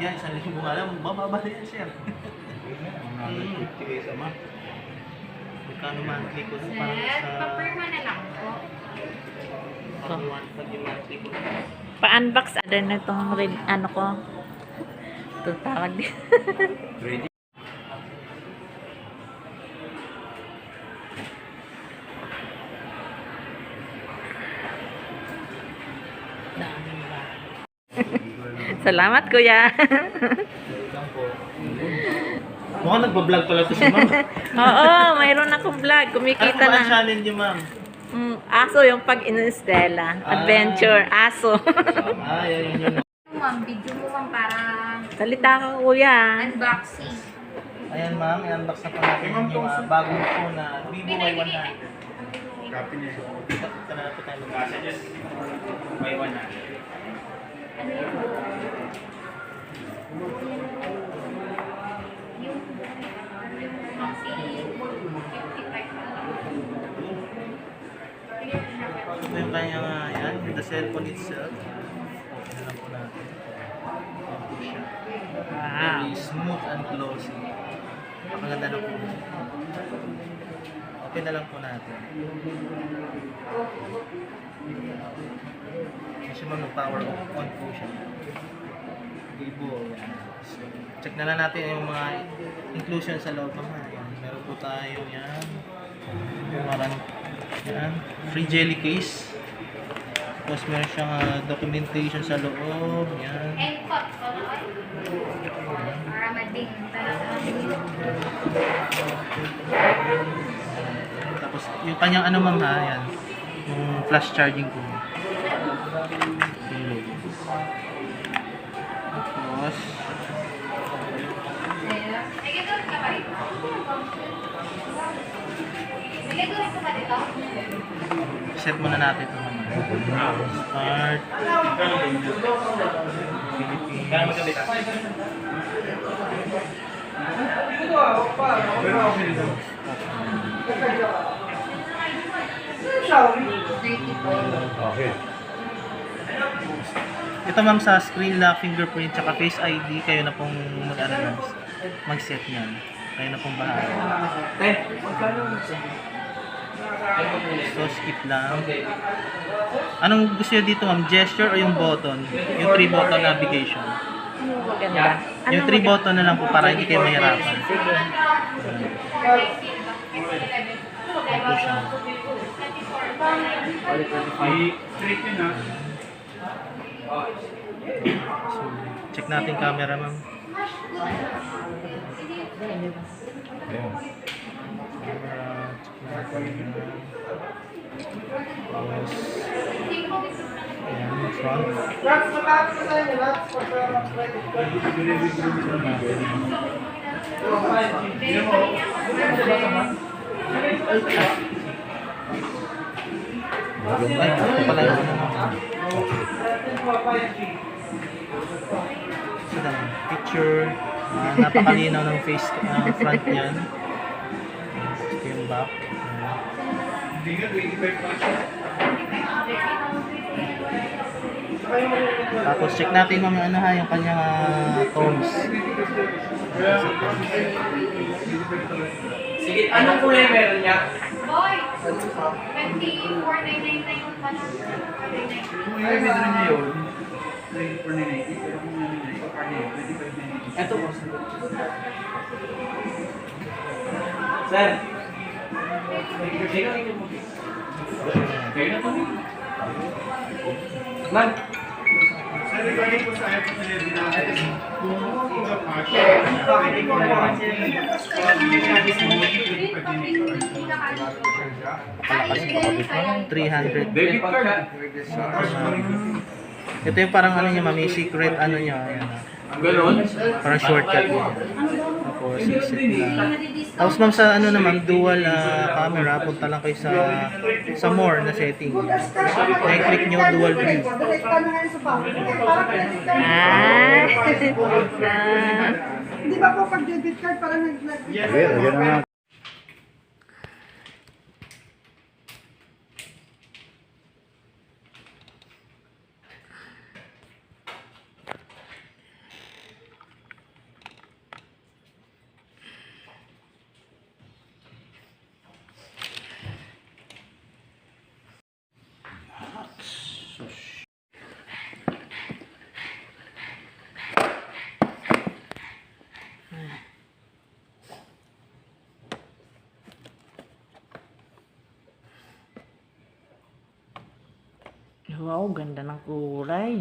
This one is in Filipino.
Yan, isang libo nga lang. Mababa na yan, sir. Mm. Sa ma. Magkano monthly ko na para Sir, sa... papirma na lang Pa-unbox ada na din itong red, ano ko. Ito din. Ready? Salamat kuya. Mukhang nagbablog pala to si ma'am. Oo, mayroon akong vlog. Ano Kumikita ang na. challenge niyo, ma'am? Mm, aso yung pag-instella. Ah. Adventure. Aso. Ah, yan yun yun. Ma'am, video mo ma'am para Salita ka kuya. unboxing. Ayan ma'am, i-unbox na po natin yung uh, bagong phone na Vivo Y100. Ito na po tayo mag-message. Y100. Ano yun? Yung yung si 55 na lang. Ito yung kanyang, uh, yan, the cellphone itself. Okay na lang po natin. Wow. Very smooth and glossy. Ang ganda na po. Open na lang po natin. Kasi ma'am, power on po siya. Vivo. So, check na lang natin yung mga inclusion sa loob naman. Meron po tayo yan. Marang, yan. Free jelly case. Tapos meron siyang ah, documentation sa loob. Yan. And ko Para mading. Tapos yung kanyang ano ma'am ha, yan. Yung flash charging ko. Set muna natin ito ma'am. Start. Philippines. Dirty po. Ito ma'am sa screen lock, fingerprint, tsaka face ID, kayo na pong mag-set niyan. Kayo na pong bahala. So skip lang. Anong gusto niyo dito ma'am? Gesture o yung button? Yung 3 button navigation. Maganda. Ano Yung 3 button na lang po para hindi kayo mahirapan. Sige. Ito siya. So, check natin camera ma'am. Camera, check natin. Tapos, ayan, front. Ay, ito pala yung. Sila, picture. Ah, napakalinaw ng face ah, front niyan. Ito yung back. Tapos check natin mamaya ano ha, yung kanyang ah, tones. Sige, anong kulay meron niya? Boy! 24.999 yung pala. Ay, meron niya yun. 2490, pero Man. Sir, regarding po sa item na binahin, kung ikaw pa siya, bakit ikaw na lang siya? Hindi pa din ikaw. Palakas yung pakabit mo. 300. Debit card. Ito yung parang ano niya, mami, secret ano niya. Ganon? Parang shortcut niya. Ano 6-6. Tapos ma'am sa ano naman, dual uh, camera, punta lang kayo sa sa more na setting. Then click nyo dual view. Ah! Di ba po pag debit card parang nag-click? Yeah, yeah, Wow, ganda ng kulay.